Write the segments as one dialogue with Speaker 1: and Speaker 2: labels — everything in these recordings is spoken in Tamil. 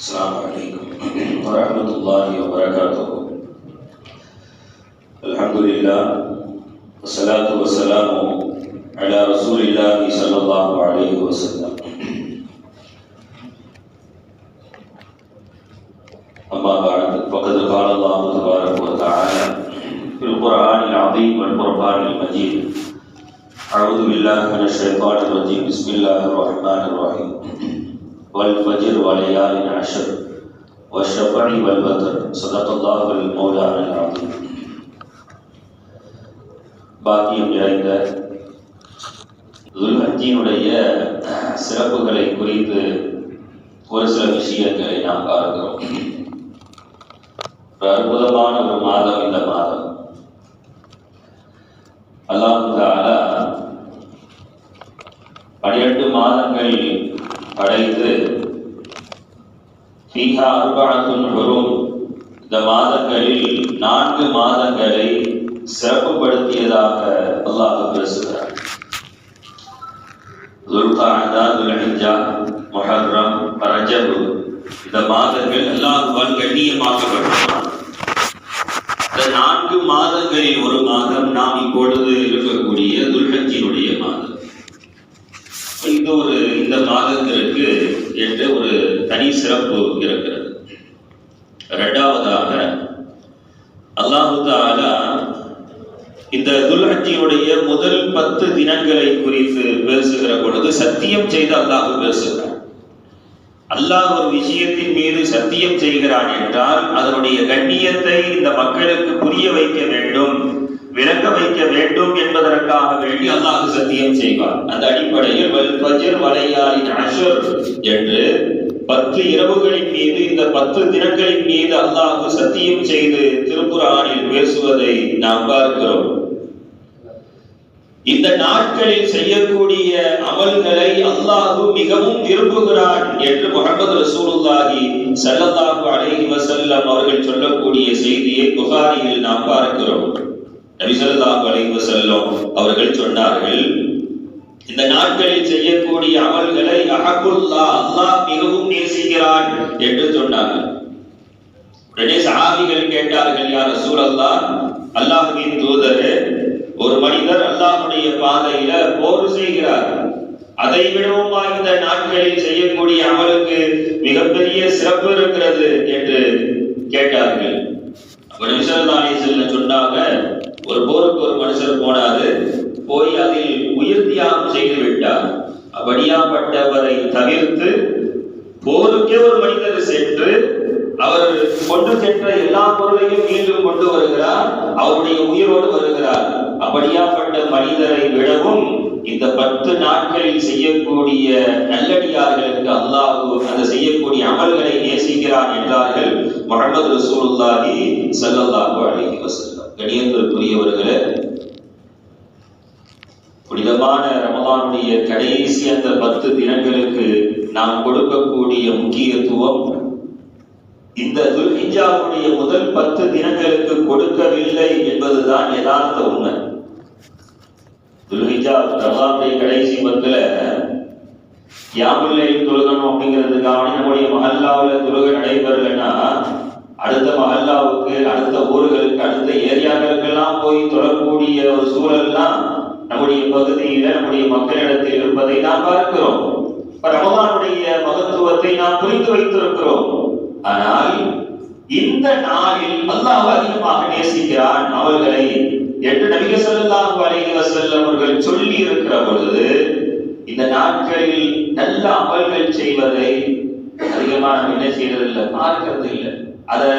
Speaker 1: السلام علیکم ورحمۃ اللہ وبرکاتہ الحمد للہ وسلاۃ وسلام علی رسول اللہ صلی اللہ علیہ وسلم. اما بعد، فقد قال اللہ تبارک و تعالی القرآن العظیم والقرآن المجید اعوذ باللہ من الشیطان الرجیم بسم اللہ الرحمن الرحیم والفجر وليال عشر والشفع والوتر صدق الله المولانا العظيم பாக்கியம் நிறைந்த துல்ஹஜினுடைய சிறப்புகளை குறித்து ஒரு சில விஷயங்களை நாம் பார்க்கிறோம் ஒரு அற்புதமான ஒரு மாதம் இந்த மாதம் அல்லாஹு தாலா பனிரெண்டு மாதங்கள் அடைந்து ஃபீஹா அர்பானத்துன் வரும் இந்த மாதங்களில் நான்கு மாதங்களை சிறப்புப்படுத்தியதாக அல்லாஹ் பேசுகிறார் துல்காதா துல்ஹிஜா மொஹர்ரம் ரஜபு. இந்த மாதங்கள் எல்லாம் கண்ணியமாக்கப்பட்டுள்ளன இந்த நான்கு மாதங்களில் ஒரு மாதம் நாம் இப்பொழுது இருக்கக்கூடிய துல்ஹஜினுடைய மாதம் இந்த ஒரு இந்த மாதத்திற்கு என்று ஒரு தனி சிறப்பு இருக்கிறது. இரண்டாவதாக அல்லாஹு தாலா இந்த துல்ஹஜியுடைய முதல் பத்து தினங்களை குறித்து பேசுகிற பொழுது சத்தியம் செய்து அல்லாஹு பேசுகிறார் அல்லாஹ் ஒரு விஷயத்தின் மீது சத்தியம் செய்கிறான் என்றால் அதனுடைய கண்ணியத்தை இந்த மக்களுக்கு புரிய வைக்க வேண்டும் விளக்க வைக்க வேண்டும் என்பதற்காக வேண்டி அல்லாஹ் சத்தியம் செய்வார் அந்த அடிப்படையில் வல் அஷர் என்று பத்து இரவுகளின் மீது இந்த பத்து தினங்களின் மீது அல்லாஹ் சத்தியம் செய்து திருக்குறானில் பேசுவதை நாம் பார்க்கிறோம். இந்த நாட்களில் செய்யக்கூடிய அமல்களை அல்லாஹு மிகவும் விரும்புகிறான் என்று முகமது ரசூலுல்லாஹி சல்லல்லாஹு அலைஹி வஸல்லம் அவர்கள் சொல்லக்கூடிய செய்தியை புகாரியில் நாம் பார்க்கிறோம். நபி சல்லல்லாஹு அலைஹி வஸல்லம் அவர்கள் சொன்னார்கள் இந்த நாட்களில் செய்யக்கூடிய அமல்களை அஹகுல்லா அல்லாஹ் மிகவும் நேசிக்கிறான் என்று சொன்னார்கள். உடனே சஹாபிகள் கேட்டார்கள் யார் ரசூலல்லாஹ் அல்லாஹ்வின் தூதரு ஒரு மனிதர் அல்லாஹுடைய பாதையில போர் செய்கிறார். அதை விடவும் வாய்ந்த நாட்களில் செய்யக்கூடிய அமலுக்கு மிகப்பெரிய சிறப்பு இருக்கிறது? என்று கேட்டார்கள். அப்ப நிமிஷந்தானே செல்ல சொன்னாங்க ஒரு போருக்கு ஒரு மனுஷர் போனாரு போய் அதில் உயிர் செய்து விட்டார் அப்படியாப்பட்டவரை தவிர்த்து போருக்கே ஒரு மனிதர் சென்று அவர் கொண்டு சென்ற எல்லா பொருளையும் மீண்டும் கொண்டு வருகிறார் அவருடைய உயிரோடு வருகிறார். அப்படியாப்பட்ட மனிதரை விடவும் இந்த பத்து நாட்களில் செய்யக்கூடிய நல்லடியார்களுக்கு அல்லாஹு அந்த செய்யக்கூடிய அமல்களை நேசிக்கிறான் என்றார்கள் முகமது ரசூலுல்லாஹி ஸல்லல்லாஹு அலைஹி வஸல்லம். கணியத்திற்குரியவர்களே புனிதமான ரமலானுடைய கடைசி அந்த பத்து தினங்களுக்கு நாம் கொடுக்கக்கூடிய முக்கியத்துவம் இந்த துல்ஹிஜாவுடைய முதல் பத்து தினங்களுக்கு கொடுக்கவில்லை என்பதுதான் யதார்த்த உண்மை. துல்ஹிஜா ரமலானுடைய கடைசி பத்துல யாமுல்லையும் துலகணும் அப்படிங்கிறதுக்காக நம்முடைய மஹல்லாவில் துலக நடைபெறலைன்னா அடுத்த மஹல்லாவுக்கு அடுத்த ஊர்களுக்கு அடுத்த ஏரியாக்களுக்கெல்லாம் போய் தொழக்கூடிய ஒரு சூழல்லாம் நம்முடைய பகுதியில நம்முடைய மக்களிடத்தில் இருப்பதை நாம் பார்க்கிறோம். ரமதானுடைய மகத்துவத்தை நாம் புரிந்து வைத்திருக்கிறோம். ஆனால் இந்த நாளில் அல்லாஹ் அதிகமாக நேசிக்கிறான் அவர்களை என்று நபிக ஸல்லல்லாஹு அலைஹி வஸல்லம் அவர்கள் சொல்லி இருக்கிற பொழுது இந்த நாட்களில் நல்ல அமல்கள் செய்வதை அதிகமாக என்ன செய்யறது இல்லை பார்க்கறது இல்லை. அதை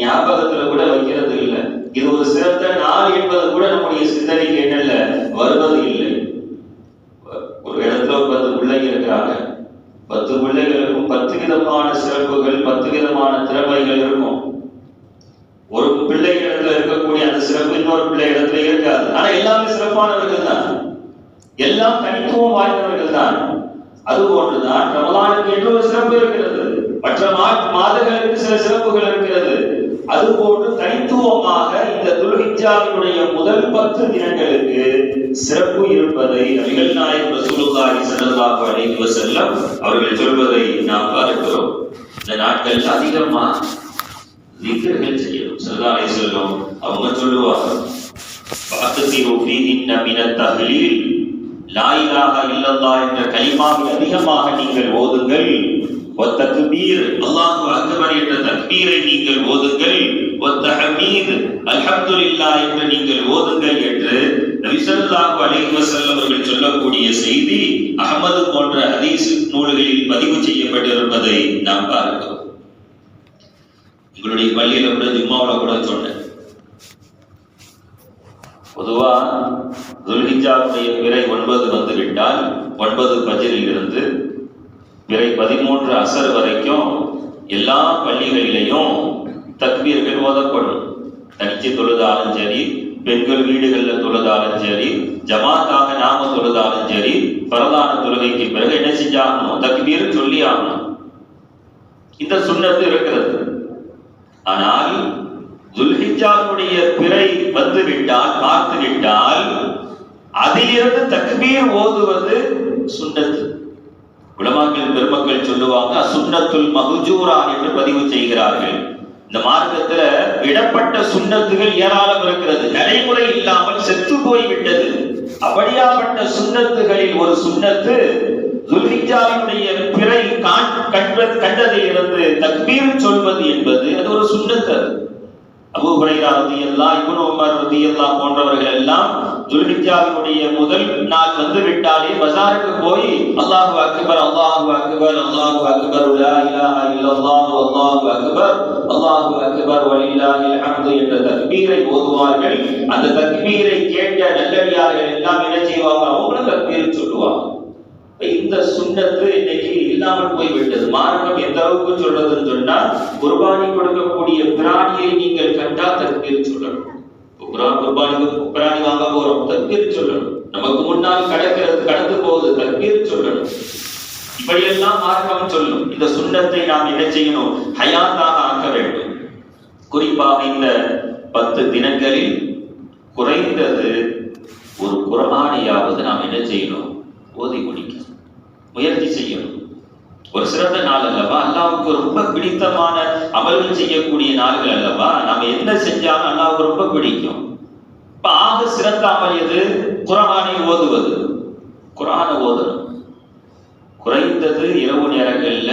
Speaker 1: ஞாபகத்துல கூட வைக்கிறது இல்லை. இது ஒரு சிறந்த நாள் என்பது கூட நம்முடைய சிந்தனைக்கு என்னல்ல? வருவது இல்லை. ஒரு இடத்துல ஒரு பத்து பிள்ளைங்க இருக்கிறாங்க. பத்து பிள்ளைகளுக்கும் பத்து விதமான சிறப்புகள் பத்து விதமான திறமைகள் இருக்கும். ஒரு பிள்ளை இடத்துல இருக்கக்கூடிய அந்த சிறப்பு இன்னொரு பிள்ளை இடத்துல இருக்காது. ஆனா எல்லாமே சிறப்பானவர்கள் தான். எல்லாம் தனித்துவம் வாய்ந்தவர்கள் தான். அது போன்றுதான் ரமலானுக்கு என்று ஒரு சிறப்பு இருக்கிறது? மற்ற மாதங்களுக்கு சில சிறப்புகள் இருக்கிறது. அதுபோன்று தனித்துவமாக இந்த துல்ஹிஜாவினுடைய முதல் பத்து தினங்களுக்கு சிறப்பு இருப்பதை நபிகள் நாயகம் ரசூலுல்லாஹி ஸல்லல்லாஹு அலைஹி வஸல்லம் அவர்கள் சொல்வதை நாம் பார்க்கிறோம். இந்த நாட்கள் அதிகமாக அதிகமா திக்ர்கள் செய்யணும். சல்லல்லாஹு அலைஹி வஸல்லம் அவங்க சொல்லுவாங்க ஃபஅக்திரு ஃபீஹின்ன மினத் தஹ்லீல் லா இலாஹா இல்லல்லாஹ் என்ற கலிமாவை அதிகமாக நீங்கள் ஓதுங்கள். வத்தக்பீர் அல்லாஹு அக்பர் என்ற தக்பீரை நீங்கள் ஓதுங்கள். வத்தஹமீத் அல்ஹம்துலில்லாஹ் என்று நீங்கள் ஓதுங்கள் என்று நபி அலைஹி வஸல்லம் அவர்கள் சொல்லக்கூடிய செய்தி அகமது போன்ற ஹதீஸ் நூல்களில் பதிவு செய்யப்பட்டிருப்பதை நாம் பார்க்கிறோம் உங்களுடைய பள்ளியில கூட ஜும்மாவுல கூட சொன்னேன். பொதுவா துல்ஹிஜாவுடைய பிறை ஒன்பது வந்துவிட்டால் ஒன்பது பஜரில் இருந்து பிறை பதிமூன்று அசர் வரைக்கும் எல்லா பள்ளிகளிலையும் தக்பீர்கள் ஓதப்படும் தனிச்சு தொழுதாலும் சரி பெண்கள் வீடுகளில் தொழுதாலும் சரி ஜமாத்தாக நாம தொழுதாலும் சரி பரதான தொழுகைக்கு பிறகு என்ன செஞ்சாகணும்? தக்பீர் சொல்லி ஆகணும். இந்த சுண்ணத்து இருக்கிறது. ஆனால் துல்ஹிஜாவுடைய பிறை வந்து விட்டால் பார்த்து விட்டால் அதிலிருந்து தக்பீர் ஓதுவது சுண்ணத்து உலமாக்கள் பெருமக்கள் சொல்லுவாங்க சுண்ணத்துல் மகுஜூரா என்று பதிவு செய்கிறார்கள். இந்த மார்க்கத்துல விடப்பட்ட சுண்ணத்துகள் ஏராளம் இருக்கிறது. நடைமுறை இல்லாமல் செத்து போய் விட்டது அப்படியாப்பட்ட சுண்ணத்துகளில் ஒரு சுண்ணத்து துல்ஹிஜாவினுடைய பிறை காண் கண்டதில் இருந்து தக்பீர் சொல்வது என்பது அது ஒரு சுண்ணத்து அபு ஹுரைரா ரதி அல்லா இபுன் உமர் ரலியல்லாஹு போன்றவர்கள் எல்லாம் துல்ஹிஜ்ஜாவினுடைய முதல் நாள் வந்து விட்டாலே பஜாருக்கு போய் அல்லாஹு அக்பர் அல்லாஹு அக்பர் அல்லாஹு அக்பர் லா இலாஹா இல்லல்லாஹு அல்லாஹு அக்பர் அல்லாஹு அக்பர் வலில்லாஹில் ஹம்து என்ற தக்பீரை ஓதுவார்கள். அந்த தக்பீரை கேட்ட நல்லடியார்கள் எல்லாம் என்ன செய்வாங்க? அவங்களும் தக்பீர் சொல்லுவாங்க. இந்த சுண்ணத்து இன்னைக்கு இல்லாமல் போய்விட்டது. மார்க்கம் எந்த அளவுக்கு சொல்றதுன்னு சொன்னா குர்பானி கொடுக்கக்கூடிய பிராணியை நீங்கள் கண்டால் தக்பீர் சொல்லணும். குரான் குர்பானுக்கு பிராணி வாங்க போறோம். தக்பீர் சொல்லணும். நமக்கு முன்னால் கடக்கிறது கடந்து போகுது தக்பீர் சொல்லணும். இப்படியெல்லாம் மார்க்கம் சொல்லும் இந்த சுண்ணத்தை நாம் என்ன செய்யணும்? ஹயாத்தாக ஆக்க வேண்டும். குறிப்பாக இந்த பத்து தினங்களில் குறைந்தது ஒரு குரானியாவது நாம் என்ன செய்யணும்? ஓதி முடிக்கணும். முயற்சி செய்யணும். ஒரு சிறந்த நாள் அல்லவா? அல்லாவுக்கு ரொம்ப பிடித்தமான அமல்கள் செய்யக்கூடிய நாள்கள் அல்லவா? நம்ம என்ன செஞ்சாலும் அல்லாவுக்கு ரொம்ப பிடிக்கும். இப்ப ஆக சிறந்த அமல் எது? குரானை ஓதுவது. குரானை ஓதணும். குறைந்தது இரவு நேரங்கள்ல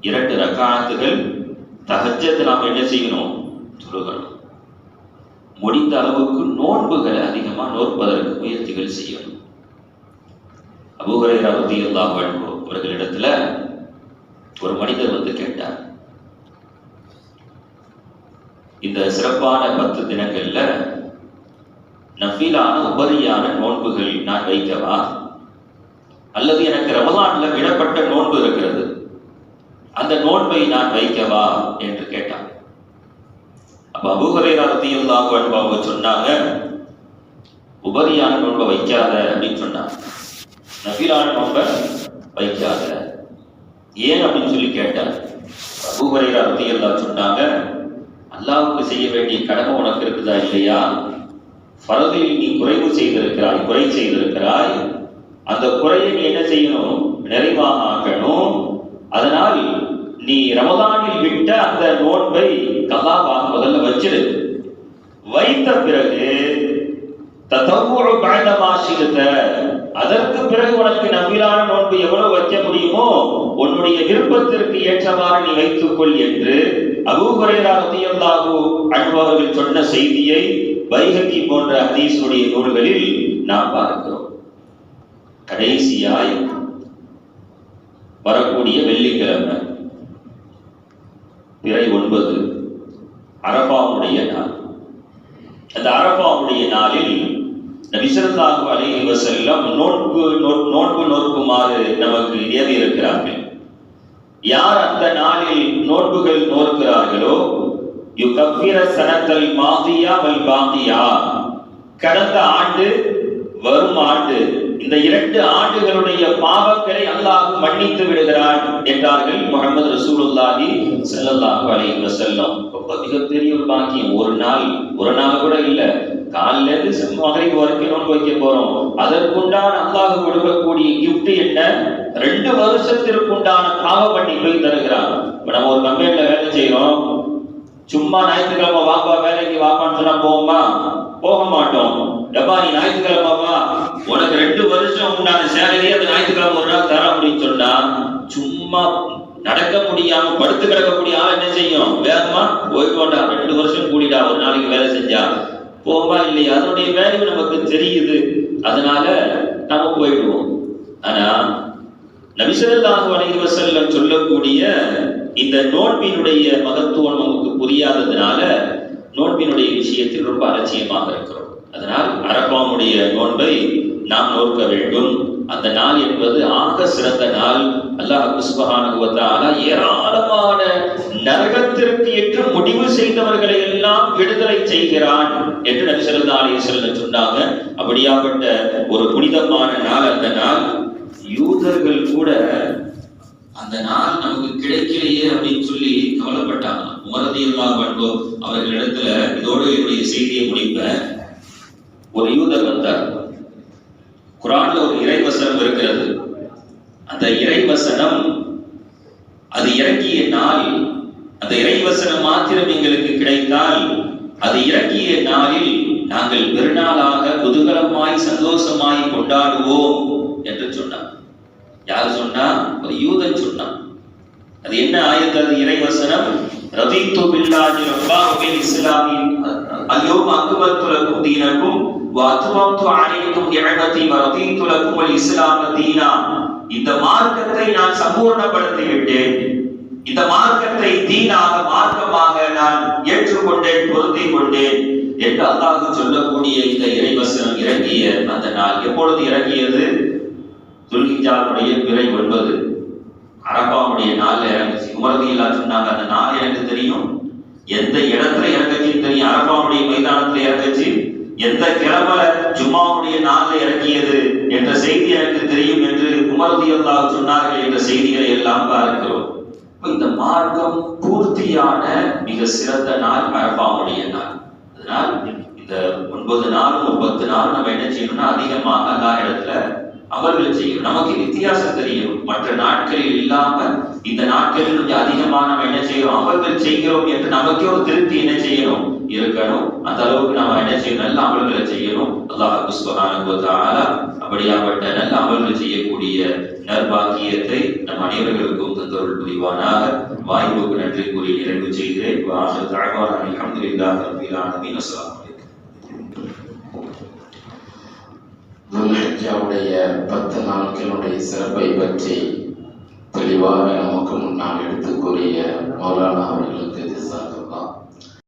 Speaker 1: இரண்டு ரக்காத்துகள் தகஜத்தை நாம் என்ன செய்யணும்? தொழுகணும். முடிந்த அளவுக்கு நோன்புகளை அதிகமா நோற்பதற்கு முயற்சிகள் செய்யணும். அபூஹரைரா ரலியல்லாஹு வழங்கும் அவர்களிடத்துல ஒரு மனிதர் வந்து கேட்டார். இந்த சிறப்பான பத்து தினங்கள்ல நஃபீலான உபரியான நோன்புகள் நான் வைக்கவா? அல்லது எனக்கு ரமலான்ல விடப்பட்ட நோன்பு இருக்கிறது. அந்த நோன்பை நான் வைக்கவா? என்று கேட்டான் அப்ப அபூஹரைரா ரலியல்லாஹு அன்ஹு அவங்க சொன்னாங்க உபரியான நோன்பை வைக்காத அப்படின்னு சொன்னாங்க நஃபீலான நோன்பை வைக்காத. ஏன் அப்படின்னு சொல்லி கேட்டார் அபூஹரைரா ரத்தியல்லா சொன்னாங்க அல்லாவுக்கு செய்ய வேண்டிய கடமை உனக்கு இருக்குதா இல்லையா? பரதில் நீ குறைவு செய்திருக்கிறாய் குறை செய்திருக்கிறாய். அந்த குறையை நீ என்ன செய்யணும்? நிறைவாக ஆக்கணும். அதனால் நீ ரமதானில் விட்ட அந்த நோன்பை கலாவாக முதல்ல வச்சிரு. வைத்த பிறகு தத்தவுறு பயணமாசிருத்த அதற்கு பிறகு உனக்கு நம்பிலான நோன்பு எவ்வளவு வைக்க முடியுமோ உன்னுடைய விருப்பத்திற்கு ஏற்றவாறு நீ வைத்துக் கொள் என்று அபூஹுரைரா அன்பவர்கள் சொன்ன செய்தியை வைகக்கி போன்ற ஹதீஸுடைய நூல்களில் நாம் பார்க்கிறோம். கடைசியாய் வரக்கூடிய வெள்ளிக்கிழமை பிறை ஒன்பது அரபாவுடைய நாள். அந்த அரபாவுடைய நாளில் நபிசல்லாஹு அலைஹி வஸல்லம் நோட்பு நோ- நோக்குமாறு நமக்கு ஏவி இருக்கிறார்கள். யார் அந்த நாளில் நோட்புகள் நோக்கிறார்களோ யுகப்பிர சனத்தல் மாதியா வல் பாந்தியா கடந்த ஆண்டு வரும் ஆண்டு இந்த இரண்டு ஆண்டுகளுடைய பாவங்களை அல்லாஹ் மன்னித்து விடுகிறான் என்றார்கள் முகமது ரசூலுல்லாஹி செல்லல்லாஹு அலைஹி வஸல்லம். ரொம்ப மிகப்பெரிய ஒரு பாக்கியம். ஒரு நாள் ஒரு நாள் கூட இல்ல. காலையில இருந்து மகரிப் வரைக்கும் நோன்பு வைக்க போறோம். அதற்குண்டான அல்லாஹ் கொடுக்கக்கூடிய கிஃப்ட் என்ன? ரெண்டு வருஷத்திற்குண்டான பாவ மன்னிப்பை தருகிறான். இப்ப நம்ம ஒரு கம்பெனில வேலை செய்யறோம் சும்மா ஞாயிற்றுக்கிழமை வாப்பா வேலைக்கு வாப்பான்னு சொன்னா போவோமா? போக மாட்டோம். டப்பா நீ ஞாயிற்றுக்கிழமாவா உனக்கு ரெண்டு வருஷம் உண்டான சேலரி அந்த ஞாயிற்றுக்கிழமை ஒரு நாள் தர அப்படின்னு சொன்னா சும்மா நடக்க முடியாம படுத்து கிடக்கக்கூடிய ஆள் என்ன செய்யும்? வேகமா போட்டா ரெண்டு வருஷம் கூடிடா ஒரு நாளைக்கு வேலை செஞ்சா. போவா இல்லையா? அதனுடைய வேல்யூ நமக்கு தெரியுது. அதனால நம்ம போயிடுவோம். ஆனா நபிசல்லாஹு அலைஹி சொல்லக்கூடிய இந்த நோன்பினுடைய மகத்துவம் நமக்கு புரியாததுனால நோன்பினுடைய விஷயத்தில் ரொம்ப அலட்சியமாக இருக்கிறோம். அதனால் அரபாமுடைய நோன்பை நாம் நோக்க வேண்டும். அந்த நாள் என்பது ஆக சிறந்த நாள். அல்லாஹ் சுபஹானஹு ஏராளமான நரகத்திற்கு என்று முடிவு செய்தவர்களை எல்லாம் விடுதலை செய்கிறான் என்று நபி ஸல்லல்லாஹு சொன்னாங்க. அப்படியாப்பட்ட ஒரு புனிதமான நாள் அந்த நாள். யூதர்கள் கூட அந்த நாள் நமக்கு கிடைக்கலையே அப்படின்னு சொல்லி கவலைப்பட்டாங்க உமரதியெல்லாம் பண்போ அவர்களிடத்துல இதோடு என்னுடைய செய்தியை முடிப்பேன். ஒரு யூதர் வந்தார். குரான்ல ஒரு இறைவசனம் இருக்கிறது. அந்த இறைவசனம் அது இறங்கிய நாள் அந்த இறைவசனம் மாத்திரம் எங்களுக்கு கிடைத்தால் அது இறங்கிய நாளில் நாங்கள் பெருநாளாக குதூகலமாய் சந்தோஷமாய் கொண்டாடுவோம் என்று சொன்னார். யார் சொன்னா? ஒரு யூதன் சொன்னான். அது என்ன ஆயத்து? அது இறைவசனம் ரதீத்து பில்லாஹி ரப்பா பில் இஸ்லாமி அல்யோம் அக்மல்து லக்கும் தீனக்கும் வ அத்மம்து அலைக்கும் நிஅமதி வ இஸ்லாம தீனா இந்த மார்க்கத்தை நான் சம்பூர்ணப்படுத்தி விட்டேன் இந்த மார்க்கத்தை தீனாக மார்க்கமாக நான் ஏற்றுக்கொண்டேன் பொருத்தி கொண்டேன் என்று அல்லாஹ் சொல்லக்கூடிய இந்த இறைவசனம் இறங்கிய அந்த நாள். எப்பொழுது இறங்கியது? துல்கிஜாவுடைய பிறை ஒன்பது. அரபாவுடைய நாள்ல இறங்குச்சு. உமரதியில்லா சொன்னாங்க அந்த நாள் எனக்கு தெரியும். எந்த இடத்துல இறங்குச்சுன்னு தெரியும். அரபாவுடைய மைதானத்துல இறங்குச்சு. எந்த கிழமை ஜும்மாவுடைய நாள்ல இறங்கியது என்ற செய்தி எனக்கு தெரியும் என்று உமரதியல்லா சொன்னார்கள் என்ற செய்திகளை எல்லாம் பார்க்கிறோம். இந்த மார்க்கம் பூர்த்தியான மிக சிறந்த நாள் அரபாவுடைய நாள். அதனால் இந்த ஒன்பது நாளும் ஒரு நாள் நம்ம என்ன செய்யணும்னா அதிகமாக எல்லா இடத்துல அமல்கள் செய்யும் நமக்கு வித்தியாசம் தெரியும். மற்ற நாட்களில் இல்லாம இந்த நாட்களில் கொஞ்சம் அதிகமா நம்ம என்ன செய்யறோம்? அமல்கள் செய்கிறோம் என்று நமக்கே ஒரு திருப்தி என்ன செய்யணும்? இருக்கணும். அந்த அளவுக்கு நாம என்ன செய்யணும்? நல்ல அமல்களை செய்யணும். அல்லாஹ் சுப்ஹானஹு அப்படியாப்பட்ட நல்ல அமல்கள் செய்யக்கூடிய நற்பாக்கியத்தை நம் அனைவர்களுக்கும் தந்தவர்கள் புரிவானாக. வாய்ப்புக்கு நன்றி கூறி நிறைவு செய்கிறேன்.
Speaker 2: துல்ஹஜாவுடைய பத்து நாட்களுடைய சிறப்பை பற்றி தெளிவாக நமக்கு முன்னால் எடுத்து கூறிய மௌலானா அவர்களுக்கு